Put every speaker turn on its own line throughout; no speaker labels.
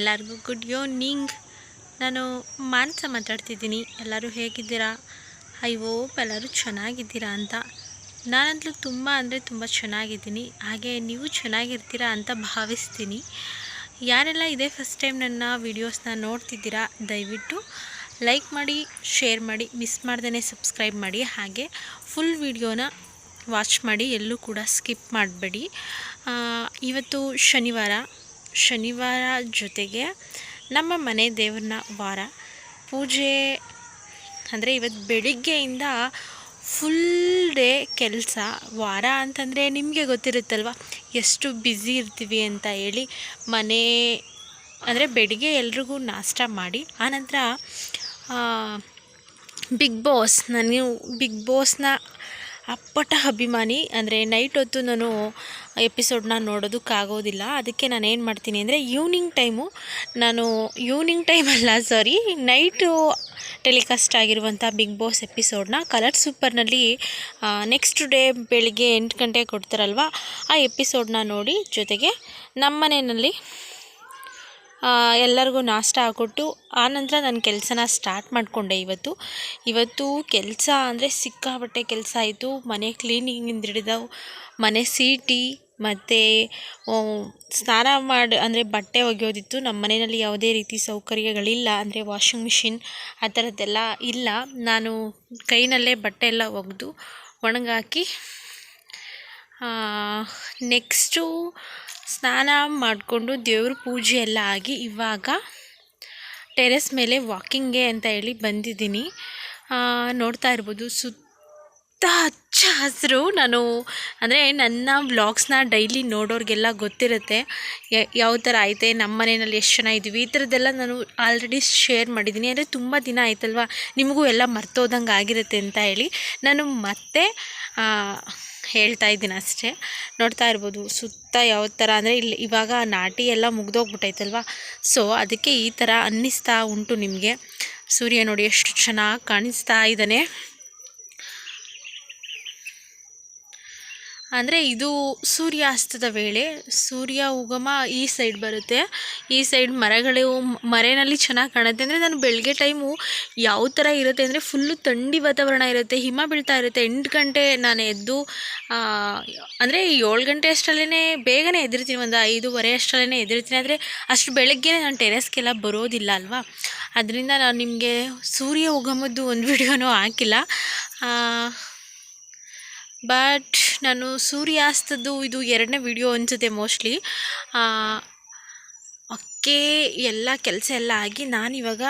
ಎಲ್ಲರಿಗೂ good evening ನಾನು ಮಾನಸ ಮಾತಾಡ್ತಿದ್ದೀನಿ. ಎಲ್ಲರೂ ಹೇಗಿದ್ದೀರಾ? ಐ ಹೋಪ್ ಎಲ್ಲರೂ ಚೆನ್ನಾಗಿದ್ದೀರಾ ಅಂತ. ನಾನಂತೂ ತುಂಬ ಅಂದರೆ ತುಂಬ ಚೆನ್ನಾಗಿದ್ದೀನಿ. ಹಾಗೆ ನೀವು ಚೆನ್ನಾಗಿರ್ತೀರಾ ಅಂತ ಭಾವಿಸ್ತೀನಿ. ಯಾರೆಲ್ಲ ಇದೇ ಫಸ್ಟ್ ಟೈಮ್ ನನ್ನ ವೀಡಿಯೋಸ್ನ ನೋಡ್ತಿದ್ದೀರಾ, ದಯವಿಟ್ಟು ಲೈಕ್ ಮಾಡಿ ಶೇರ್ ಮಾಡಿ ಮಿಸ್ ಮಾಡ್ದೇ ಸಬ್ಸ್ಕ್ರೈಬ್ ಮಾಡಿ. ಹಾಗೆ ಫುಲ್ ವಿಡಿಯೋನ ವಾಚ್ ಮಾಡಿ. ಎಲ್ಲೂ ಕೂಡ ಸ್ಕಿಪ್ ಮಾಡಬೇಡಿ. ಇವತ್ತು ಶನಿವಾರ. ಶನಿವಾರ ಜೊತೆಗೆ ನಮ್ಮ ಮನೆ ದೇವ್ರನ್ನ ವಾರ. ಪೂಜೆ ಅಂದರೆ ಇವತ್ತು ಬೆಳಿಗ್ಗೆಯಿಂದ ಫುಲ್ ಡೇ ಕೆಲಸ. ವಾರ ಅಂತಂದರೆ ನಿಮಗೆ ಗೊತ್ತಿರುತ್ತಲ್ವ? ಎಷ್ಟು ಬ್ಯುಸಿ ಇರ್ತೀವಿ ಅಂತ ಹೇಳಿ ಮನೆ ಅಂದರೆ ಬೆಳಿಗ್ಗೆ ಎಲ್ರಿಗೂ ನಾಷ್ಟ ಮಾಡಿ, ಆನಂತರ ಬಿಗ್ ಬಾಸ್ ನಾನು ಬಿಗ್ ಬಾಸ್ನ ಅಪ್ಪಟ ಅಭಿಮಾನಿ. ಅಂದರೆ ನೈಟ್ ಹೊತ್ತು ನಾನು ಎಪಿಸೋಡ್ನ ನೋಡೋದಕ್ಕಾಗೋದಿಲ್ಲ. ಅದಕ್ಕೆ ನಾನು ಏನು ಮಾಡ್ತೀನಿ ಅಂದರೆ ಈವ್ನಿಂಗ್ ಟೈಮು ನಾನು ಈವ್ನಿಂಗ್ ಟೈಮಲ್ಲ ಸಾರಿ ನೈಟು ಟೆಲಿಕಾಸ್ಟ್ ಆಗಿರುವಂಥ ಬಿಗ್ ಬಾಸ್ ಎಪಿಸೋಡ್ನ ಕಲರ್ ಸೂಪರ್ನಲ್ಲಿ ನೆಕ್ಸ್ಟ್ ಡೇ ಬೆಳಿಗ್ಗೆ ಎಂಟು ಗಂಟೆಗೆ ಕೊಡ್ತಾರಲ್ವ, ಆ ಎಪಿಸೋಡ್ನ ನೋಡಿ ಜೊತೆಗೆ ನಮ್ಮ ಮನೆಯಲ್ಲಿ ಎಲ್ಲರಿಗೂ ನಾಷ್ಟ ಹಾಕ್ಕೊಟ್ಟು ಆನಂತರ ನನ್ನ ಕೆಲಸನ ಸ್ಟಾರ್ಟ್ ಮಾಡಿಕೊಂಡೆ ಇವತ್ತು. ಇವತ್ತು ಕೆಲಸ ಅಂದರೆ ಸಿಕ್ಕಾಪಟ್ಟೆ ಕೆಲಸ ಆಯಿತು. ಮನೆ ಕ್ಲೀನಿಂಗಿಂದ ಹಿಡಿದು ಮನೆ ಸೀಟಿ ಮತ್ತು ಸ್ನಾನ ಮಾಡಿ, ಅಂದರೆ ಬಟ್ಟೆ ಒಗೆಯೋದಿತ್ತು. ನಮ್ಮ ಮನೆಯಲ್ಲಿ ಯಾವುದೇ ರೀತಿ ಸೌಕರ್ಯಗಳಿಲ್ಲ. ಅಂದರೆ ವಾಷಿಂಗ್ ಮಿಷಿನ್ ಆ ಥರದ್ದೆಲ್ಲ ಇಲ್ಲ. ನಾನು ಕೈನಲ್ಲೇ ಬಟ್ಟೆ ಎಲ್ಲ ಒಗೆದು ಒಣಗಾಕಿ ನೆಕ್ಸ್ಟು ಸ್ನಾನ ಮಾಡಿಕೊಂಡು ದೇವ್ರ ಪೂಜೆ ಎಲ್ಲ ಆಗಿ ಇವಾಗ ಟೆರೆಸ್ ಮೇಲೆ ವಾಕಿಂಗ್ಗೆ ಅಂತ ಹೇಳಿ ಬಂದಿದ್ದೀನಿ. ನೋಡ್ತಾ ಇರ್ಬೋದು, ಸುತ್ತ ಹಚ್ಚ ಹಸಿರು. ನಾನು, ಅಂದರೆ ನನ್ನ ವ್ಲಾಗ್ಸ್ನ ಡೈಲಿ ನೋಡೋರಿಗೆಲ್ಲ ಗೊತ್ತಿರುತ್ತೆ ಯಾವ ಥರ ಐತೆ, ನಮ್ಮ ಮನೆಯಲ್ಲಿ ಎಷ್ಟು ಜನ ಇದ್ದೀವಿ. ಈ ಥರದ್ದೆಲ್ಲ ನಾನು ಆಲ್ರೆಡಿ ಶೇರ್ ಮಾಡಿದ್ದೀನಿ. ಅಂದರೆ ತುಂಬ ದಿನ ಆಯ್ತಲ್ವ? ನಿಮಗೂ ಎಲ್ಲ ಮರ್ತೋದಂಗೆ ಆಗಿರುತ್ತೆ ಅಂತ ಹೇಳಿ. ನಾನು ಮತ್ತೆ ಹೇಳ್ತಾ ಇದ್ದೀನಿ ಅಷ್ಟೇ. ನೋಡ್ತಾ ಇರ್ಬೋದು, ಸುತ್ತ ಯಾವ ಥರ ಅಂದರೆ ಇಲ್ಲಿ ಇವಾಗ ನಾಟಿ ಎಲ್ಲ ಮುಗ್ದೋಗ್ಬಿಟ್ಟೈತಲ್ವ ಸೊ ಅದಕ್ಕೆ ಈ ಥರ ಅನ್ನಿಸ್ತಾ ಉಂಟು ನಿಮಗೆ. ಸೂರ್ಯ ನೋಡಿ ಎಷ್ಟು ಚೆನ್ನಾಗಿ ಕಾಣಿಸ್ತಾ ಇದ್ದಾನೆ. ಅಂದರೆ ಇದು ಸೂರ್ಯಾಸ್ತದ ವೇಳೆ ಸೂರ್ಯ ಉಗಮ ಈ ಸೈಡ್ ಬರುತ್ತೆ. ಈ ಸೈಡ್ ಮರಗಳು ಮರೆಯಲ್ಲಿ ಚೆನ್ನಾಗಿ ಕಾಣುತ್ತೆ. ಅಂದರೆ ನಾನು ಬೆಳಗ್ಗೆ ಟೈಮು ಯಾವ ಥರ ಇರುತ್ತೆ ಅಂದರೆ ಫುಲ್ಲು ಥಂಡಿ ವಾತಾವರಣ ಇರುತ್ತೆ, ಹಿಮ ಬೀಳ್ತಾ ಇರುತ್ತೆ. ಎಂಟು ಗಂಟೆ ನಾನು ಎದ್ದು ಅಂದರೆ ಏಳು ಗಂಟೆ ಅಷ್ಟರಲ್ಲೇ ಬೇಗನೆ ಎದ್ದಿರ್ತೀನಿ. ಒಂದು ಐದೂವರೆ ಅಷ್ಟರಲ್ಲೇ ಎದ್ದಿರ್ತೀನಿ. ಆದರೆ ಅಷ್ಟು ಬೆಳಗ್ಗೆ ನಾನು ಟೆರೆಸ್ಗೆಲ್ಲ ಬರೋದಿಲ್ಲ ಅಲ್ವಾ? ಅದರಿಂದ ನಾನು ನಿಮಗೆ ಸೂರ್ಯ ಉಗಮದ್ದು ಒಂದು ವಿಡಿಯೋನೂ ಹಾಕಿಲ್ಲ. ಬಟ್ ನಾನು ಸೂರ್ಯಾಸ್ತದ್ದು ಇದು ಎರಡನೇ ವಿಡಿಯೋ ಅನಿಸುತ್ತೆ ಮೋಸ್ಟ್ಲಿ ಓಕೆ ಎಲ್ಲ ಕೆಲಸ ಎಲ್ಲ ಆಗಿ ನಾನಿವಾಗ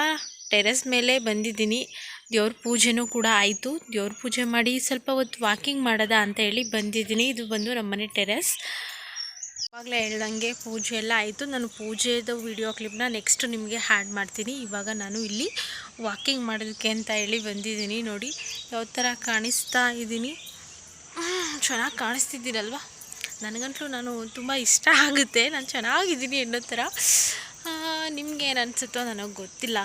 ಟೆರೆಸ್ ಮೇಲೆ ಬಂದಿದ್ದೀನಿ. ದೇವ್ರ ಪೂಜೆನೂ ಕೂಡ ಆಯಿತು. ದೇವ್ರ ಪೂಜೆ ಮಾಡಿ ಸ್ವಲ್ಪ ಹೊತ್ತು ವಾಕಿಂಗ್ ಮಾಡೋದ ಅಂತ ಹೇಳಿ ಬಂದಿದ್ದೀನಿ. ಇದು ಬಂದು ನಮ್ಮನೆ ಟೆರೆಸ್ ಇವಾಗಲೇ ಹೇಳ್ದಂಗೆ ಪೂಜೆ ಎಲ್ಲ ಆಯಿತು. ನಾನು ಪೂಜೆದ ವಿಡಿಯೋ ಕ್ಲಿಪ್ನ ನೆಕ್ಸ್ಟ್ ನಿಮಗೆ ಹ್ಯಾಡ್ ಮಾಡ್ತೀನಿ. ಇವಾಗ ನಾನು ಇಲ್ಲಿ ವಾಕಿಂಗ್ ಮಾಡೋದಕ್ಕೆ ಅಂತ ಹೇಳಿ ಬಂದಿದ್ದೀನಿ ನೋಡಿ. ಯಾವ ಥರ ಕಾಣಿಸ್ತಾ ಇದ್ದೀನಿ? ಚೆನ್ನಾಗಿ ಕಾಣಿಸ್ತಿದ್ದೀರಲ್ವ? ನನಗಂತೂ ನಾನು ತುಂಬ ಇಷ್ಟ ಆಗುತ್ತೆ. ನಾನು ಚೆನ್ನಾಗಿದ್ದೀನಿ ಅನ್ನೋ ಥರ. ನಿಮ್ಗೆ ಏನು ಅನಿಸುತ್ತೋ ನನಗೆ ಗೊತ್ತಿಲ್ಲ.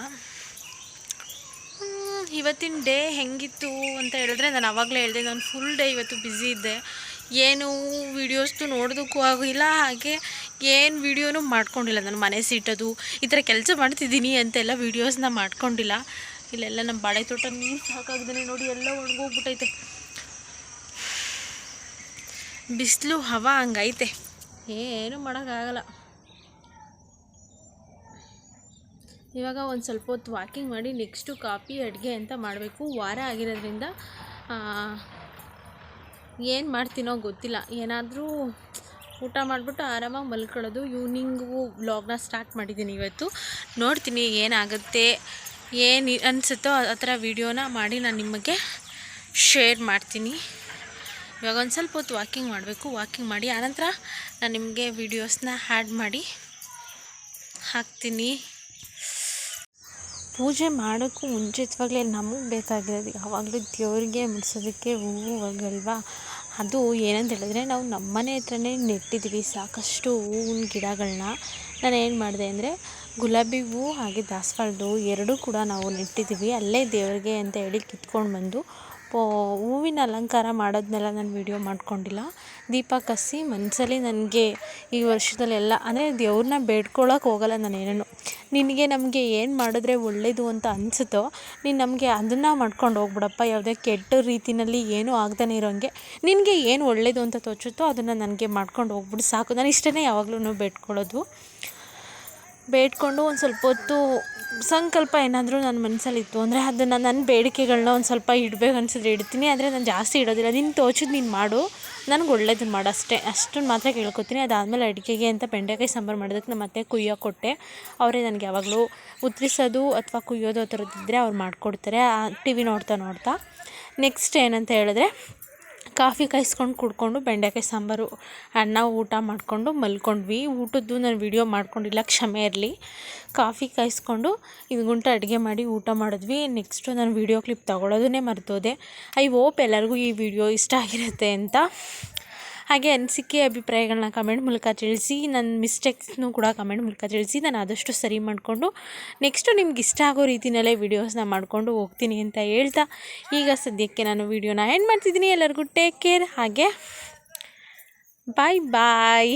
ಇವತ್ತಿನ ಡೇ ಹೆಂಗಿತ್ತು ಅಂತ ಹೇಳಿದ್ರೆ ನಾನು ಆವಾಗಲೇ ಹೇಳಿದೆ. ನಾನು ಫುಲ್ ಡೇ ಇವತ್ತು ಬ್ಯುಸಿ ಇದ್ದೆ. ಏನು ವೀಡಿಯೋಸ್ದು ನೋಡೋದಕ್ಕೂ ಆಗಿಲ್ಲ. ಹಾಗೆ ಏನು ವೀಡಿಯೋನೂ ಮಾಡ್ಕೊಂಡಿಲ್ಲ. ನಾನು ಮನೆ ಸಿಟ್ಟೋದು, ಈ ಥರ ಕೆಲಸ ಮಾಡ್ತಿದ್ದೀನಿ ಅಂತೆಲ್ಲ ವೀಡಿಯೋಸ್ನ ಮಾಡ್ಕೊಂಡಿಲ್ಲ. ಇಲ್ಲೆಲ್ಲ ನಮ್ಮ ಬಾಳೆ ತೋಟ ನೀರು ಸಾಕಾಗ್ದೇ ನೋಡಿ, ಎಲ್ಲ ಒಣಗೋಗ್ಬಿಟ್ಟೈತೆ ಬಿಸಿಲು, ಹವಾ ಹಂಗೈತೆ. ಏನು ಮಾಡೋಕ್ಕಾಗಲ್ಲ. ಇವಾಗ ಒಂದು ಸ್ವಲ್ಪ ಹೊತ್ತು ವಾಕಿಂಗ್ ಮಾಡಿ ನೆಕ್ಸ್ಟು ಕಾಫಿ, ಅಡುಗೆ ಅಂತ ಮಾಡಬೇಕು. ವಾರ ಆಗಿರೋದ್ರಿಂದ ಏನು ಮಾಡ್ತೀನೋ ಗೊತ್ತಿಲ್ಲ. ಏನಾದರೂ ಊಟ ಮಾಡಿಬಿಟ್ಟು ಆರಾಮಾಗಿ ಮಲ್ಕೊಳ್ಳೋದು. ಈವ್ನಿಂಗು ವ್ಲಾಗ್ನ ಸ್ಟಾರ್ಟ್ ಮಾಡಿದ್ದೀನಿ ಇವತ್ತು. ನೋಡ್ತೀನಿ ಏನಾಗುತ್ತೆ, ಏನು ಅನಿಸುತ್ತೋ ಆ ಥರ ವೀಡಿಯೋನ ಮಾಡಿ ನಾನು ನಿಮಗೆ ಶೇರ್ ಮಾಡ್ತೀನಿ. ಇವಾಗ ಒಂದು ಸ್ವಲ್ಪ ಹೊತ್ತು ವಾಕಿಂಗ್ ಮಾಡಬೇಕು. ವಾಕಿಂಗ್ ಮಾಡಿ, ಆನಂತರ ನಾನು ನಿಮಗೆ ವೀಡಿಯೋಸ್ನ ಹ್ಯಾಡ್ ಮಾಡಿ ಹಾಕ್ತೀನಿ. ಪೂಜೆ ಮಾಡೋಕ್ಕೂ ಮುಂಚಿತವಾಗಲೇ ನಮಗೆ ಬೇಕಾಗಿರೋದು ಯಾವಾಗಲೂ ದೇವರಿಗೆ ಮುಡಿಸೋದಕ್ಕೆ ಹೂವುಗಳ್ವಾ? ಅದು ಏನಂತ ಹೇಳಿದ್ರೆ ನಾವು ನಮ್ಮ ಮನೆ ಹತ್ರನೇ ನೆಟ್ಟಿದ್ದೀವಿ ಸಾಕಷ್ಟು ಹೂವಿನ ಗಿಡಗಳನ್ನ ನಾನು ಏನು ಮಾಡಿದೆ ಅಂದರೆ ಗುಲಾಬಿ ಹೂವು ಹಾಗೆ ದಾಸವಾಳದ್ದು ಎರಡೂ ಕೂಡ ನಾವು ನೆಟ್ಟಿದ್ದೀವಿ. ಅಲ್ಲೇ ದೇವರಿಗೆ ಅಂತ ಹೇಳಿ ಕಿತ್ಕೊಂಡು ಬಂದು ಪೋ, ಹೂವಿನ ಅಲಂಕಾರ ಮಾಡೋದನ್ನೆಲ್ಲ ನಾನು ವೀಡಿಯೋ ಮಾಡ್ಕೊಂಡಿಲ್ಲ. ದೀಪ ಕಸಿ ಮನಸ್ಸಲ್ಲಿ ನನಗೆ ಈ ವರ್ಷದಲ್ಲೆಲ್ಲ ಅಂದರೆ ದೇವ್ರನ್ನ ಬೇಡ್ಕೊಳಕ್ಕೆ ಹೋಗಲ್ಲ ನಾನು ಏನೇನು ನಿನಗೆ ನಮಗೆ ಏನು ಮಾಡಿದ್ರೆ ಒಳ್ಳೆಯದು ಅಂತ ಅನಿಸುತ್ತೋ, ನೀನು ನಮಗೆ ಅದನ್ನು ಮಾಡ್ಕೊಂಡು ಹೋಗ್ಬಿಡಪ್ಪ. ಯಾವುದೇ ಕೆಟ್ಟ ರೀತಿಯಲ್ಲಿ ಏನೂ ಆಗ್ದೇ ಇರೋಂಗೆ. ನಿನಗೆ ಏನು ಒಳ್ಳೆಯದು ಅಂತ ತೋಚುತ್ತೋ ಅದನ್ನು ನನಗೆ ಮಾಡ್ಕೊಂಡು ಹೋಗ್ಬಿಡು ಸಾಕು. ನಾನು ಇಷ್ಟೇ ಯಾವಾಗ್ಲೂ ಬೇಡ್ಕೊಳ್ಳೋದು. ಬೇಡ್ಕೊಂಡು ಒಂದು ಸ್ವಲ್ಪ ಹೊತ್ತು ಸಂಕಲ್ಪ ಏನಾದರೂ ನನ್ನ ಮನಸ್ಸಲ್ಲಿತ್ತು ಅಂದರೆ ಅದನ್ನು ನನ್ನ ಬೇಡಿಕೆಗಳನ್ನ ಒಂದು ಸ್ವಲ್ಪ ಇಡ್ಬೇಕು ಅನಿಸಿದ್ರೆ ಇಡ್ತೀನಿ, ಆದರೆ ನಾನು ಜಾಸ್ತಿ ಇಡೋದಿಲ್ಲ. ನೀನು ತೋಚಿದ್ದು ನೀನು ಮಾಡು. ನನಗೆ ಒಳ್ಳೇದನ್ನ ಮಾಡು ಅಷ್ಟೇ. ಅಷ್ಟನ್ನು ಮಾತ್ರ ಕೇಳ್ಕೊತೀನಿ. ಅದಾದಮೇಲೆ ಅಡುಗೆಗೆ ಅಂತ ಬೆಂಡೆಕಾಯಿ ಸಾಂಬಾರು ಮಾಡೋದಕ್ಕೆ ನಮ್ಮ ಅತ್ತೆ ಕುಯ್ಯೋ ಕೊಟ್ಟೆ. ಅವರೇ ನನಗೆ ಯಾವಾಗಲೂ ಉತ್ತರಿಸೋದು ಅಥವಾ ಕುಯ್ಯೋದು ಆ ಥರದ್ದಿದ್ದರೆ ಅವ್ರು ಮಾಡಿಕೊಡ್ತಾರೆ. ಟಿ ವಿ ನೋಡ್ತಾ ನೋಡ್ತಾ. ನೆಕ್ಸ್ಟ್ ಏನಂತ ಹೇಳಿದ್ರೆ ಕಾಫಿ ಕಾಯಿಸ್ಕೊಂಡು ಕುಡ್ಕೊಂಡು, ಬೆಂಡೆಕಾಯಿ ಸಾಂಬಾರು, ಅನ್ನ, ಊಟ ಮಾಡಿಕೊಂಡು ಮಲ್ಕೊಂಡ್ವಿ. ಊಟದ್ದು ನಾನು ವೀಡಿಯೋ ಮಾಡ್ಕೊಂಡಿಲ್ಲ, ಕ್ಷಮೆ ಇರಲಿ. ಕಾಫಿ ಕಾಯಿಸ್ಕೊಂಡು ಇದು ಗುಂಟ ಅಡುಗೆ ಮಾಡಿ ಊಟ ಮಾಡಿದ್ವಿ. ನೆಕ್ಸ್ಟು ನಾನು ವೀಡಿಯೋ ಕ್ಲಿಪ್ ತಗೊಳ್ಳೋದನ್ನೇ ಮರ್ತೋದೆ. ಐ ಹೋಪ್ ಎಲ್ಲರಿಗೂ ಈ ವಿಡಿಯೋ ಇಷ್ಟ ಆಗಿರುತ್ತೆ ಅಂತ ಹಾಗೆ ಅನಿಸಿಕೆ ಅಭಿಪ್ರಾಯಗಳನ್ನ ಕಮೆಂಟ್ ಮೂಲಕ ತಿಳಿಸಿ ನನ್ನ ಮಿಸ್ಟೇಕ್ಸ್ನೂ ಕೂಡ ಕಮೆಂಟ್ ಮೂಲಕ ತಿಳಿಸಿ, ನಾನು ಆದಷ್ಟು ಸರಿ ಮಾಡಿಕೊಂಡು ನೆಕ್ಸ್ಟು ನಿಮ್ಗೆ ಇಷ್ಟ ಆಗೋ ರೀತಿಯಲ್ಲೇ ವೀಡಿಯೋಸ್ನ ಮಾಡಿಕೊಂಡು ಹೋಗ್ತೀನಿ ಅಂತ ಹೇಳ್ತಾ, ಈಗ ಸದ್ಯಕ್ಕೆ ನಾನು ವೀಡಿಯೋನ ಎಂಡ್ ಮಾಡ್ತಿದ್ದೀನಿ. ಎಲ್ಲರಿಗೂ ಟೇಕ್ ಕೇರ್ ಹಾಗೆ ಬಾಯ್ ಬಾಯ್